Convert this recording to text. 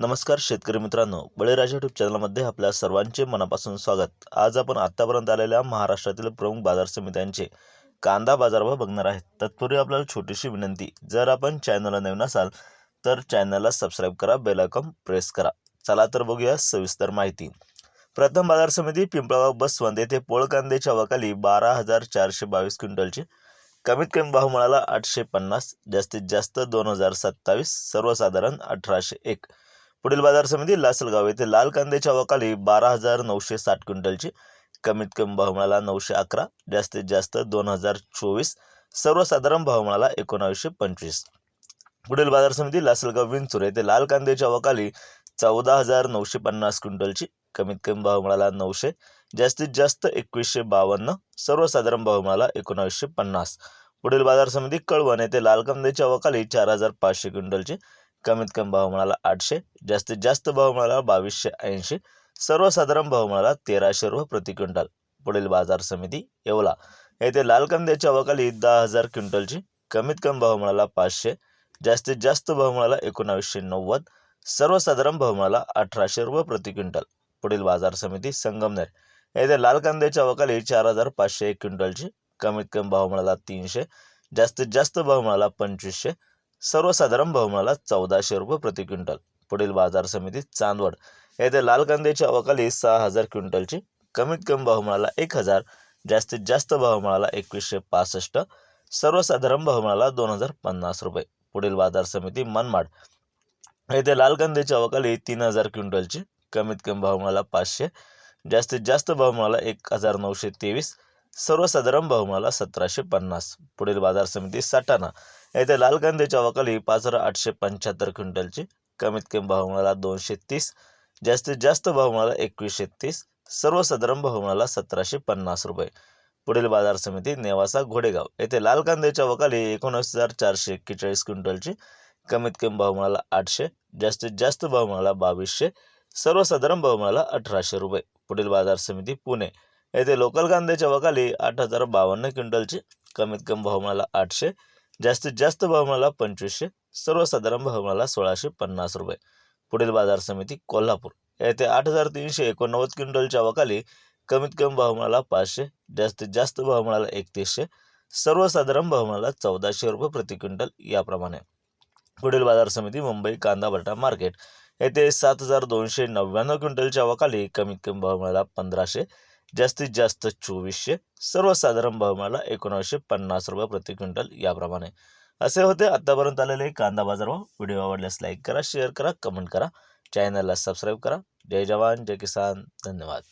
नमस्कार शेतकरी मित्रांनो बळीराजा यूट्यूब चॅनलमध्ये आपल्या सर्वांचे मनापासून स्वागत. आज आपण आत्तापर्यंत आलेल्या महाराष्ट्रातील प्रमुख बाजार समित्यांचे कांदा बाजारभाव बघणार आहेत. तत्पूर्वी आपल्याला छोटीशी विनंती जर आपण चॅनलला नवीन असाल तर चॅनलला सबस्क्राईब करा बेल आयकॉन प्रेस करा. चला तर बघूया सविस्तर माहिती. प्रथम बाजार समिती पिंपळगाव बसवंत येथे पोळ कांद्याच्या अवाखाली बारा हजार चारशे बावीस क्विंटलचे कमीत कमी भाव मिळाला आठशे पन्नास जास्तीत जास्त दोन हजार सत्तावीस सर्वसाधारण अठराशे एक. पुढील बाजार समिती लासलगाव येथे लाल कांद्याच्या अवाखाली बारा हजार नऊशे साठ क्विंटलची. कमीत कमी भाव मिळाला नऊशे अकरा जास्तीत जास्त दोन हजार चोवीस सर्वसाधारण भाव मिळाला एकोणावीसशे पंचवीस. पुढील बाजार समिती लासलगाव विंचूर येथे लाल कांद्याच्या अवाखाली चौदा हजार नऊशे पन्नास क्विंटलची. कमीत कमी भाव मिळाला नऊशे जास्तीत जास्त एकवीसशे बावन्न सर्वसाधारण भाव मिळाला एकोणावीसशे पन्नास. पुढील बाजार समिती कळवण येथे लाल कांद्याच्या अवाखाली चार हजार पाचशे क्विंटलची. कमीत कमी भाव मिळाला आठशे जास्तीत जास्त भाव मिळाला बावीसशे ऐंशी सर्वसाधारण भाव मिळाला तेराशे रुपये प्रति क्विंटल. पुढील बाजार समिती येवला. येथे लाल कांद्याच्या अवकाली दहा हजार क्विंटलची कमीत कमी भाव मिळाला पाचशे जास्तीत जास्त भाव मिळाला एकोणावीसशे नव्वद सर्वसाधारण भाव मिळाला अठराशे रुपये प्रति क्विंटल. पुढील बाजार समिती संगमनेर. येथे लाल कांद्याच्या अवकाली चार हजार पाचशे एक क्विंटलची कमीत कमी भाव मिळाला तीनशे जास्तीत जास्त भाव मिळाला पंचवीसशे सर्वसाधारण भाव चौदाशे रुपये प्रति क्विंटल. पुढील बाजार समिती चांदवड. येथे लाल कांद्याच्या अवकाली सहा हजार क्विंटलची. कमीत कमी भावमळाला एक हजार जास्तीत जास्त भावमळाला एकवीसशे पासष्ट सर्वसाधारण भावमळाला दोन हजार पन्नास रुपये. पुढील बाजार समिती मनमाड. येथे लाल कांद्याच्या अवकाली तीन हजार क्विंटलची. कमीत कमी भावमळाला पाचशे जास्तीत जास्त भावमळाला एक हजार नऊशे तेवीस सर्वसाधारण भावमळाला सतराशे पन्नास. पुढील बाजार समिती साठाणा येथे लाल कांद्याच्या वकाली पाच हजार आठशे पंच्याहत्तर क्विंटलची कमीत कमी भाव मिळाला दोनशे तीस जास्तीत जास्त भाव मिळाला एकवीसशे तीस सर्वसाधारण भाव मिळाला सतराशे पन्नास रुपये. पुढील बाजार समिती नेवासा घोडेगाव. येथे लाल कांद्याच्या वकाली एकोणीस हजार चारशे एक्केचाळीस क्विंटलची कमीत कमी भाव मिळाला आठशे जास्तीत जास्त भाव मिळाला बावीसशे सर्वसाधारण भाव मिळाला अठराशे रुपये. पुढील बाजार समिती पुणे. येथे लोकल कांद्याच्या वकाली आठ हजार बावन्न क्विंटलची कमीत कमी भाव मिळाला आठशे जास्तीत जास्त भाव मिळाला पंचवीसशे सर्वसाधारण भाव मिळाला सोळाशे पन्नास रुपये. पुढील बाजार समिती कोल्हापूर. येथे आठ हजार तीनशे एकोणनव्वद क्विंटलच्या अवाखाली कमीत कमी भाव मिळाला पाचशे जास्तीत जास्त भाव मिळाला एकतीसशे सर्वसाधारण भाव मिळाला चौदाशे रुपये प्रति क्विंटल याप्रमाणे. पुढील बाजार समिती मुंबई कांदा बटा मार्केट. येथे सात हजार दोनशे नव्याण्णव क्विंटलच्या अवाखाली कमीत कमी भाव मिळाला पंधराशे जास्तीत जास्त चोवीसशे सर्वसाधारण भाव मिळाला एकोणावीसशे पन्नास रुपये प्रति क्विंटल याप्रमाणे. असे होते आत्तापर्यंत आलेले कांदा बाजारभाव. व्हिडिओ आवडल्यास लाईक करा शेअर करा कमेंट करा. चॅनलला सबस्क्राईब करा. जय जवान जय किसान. धन्यवाद.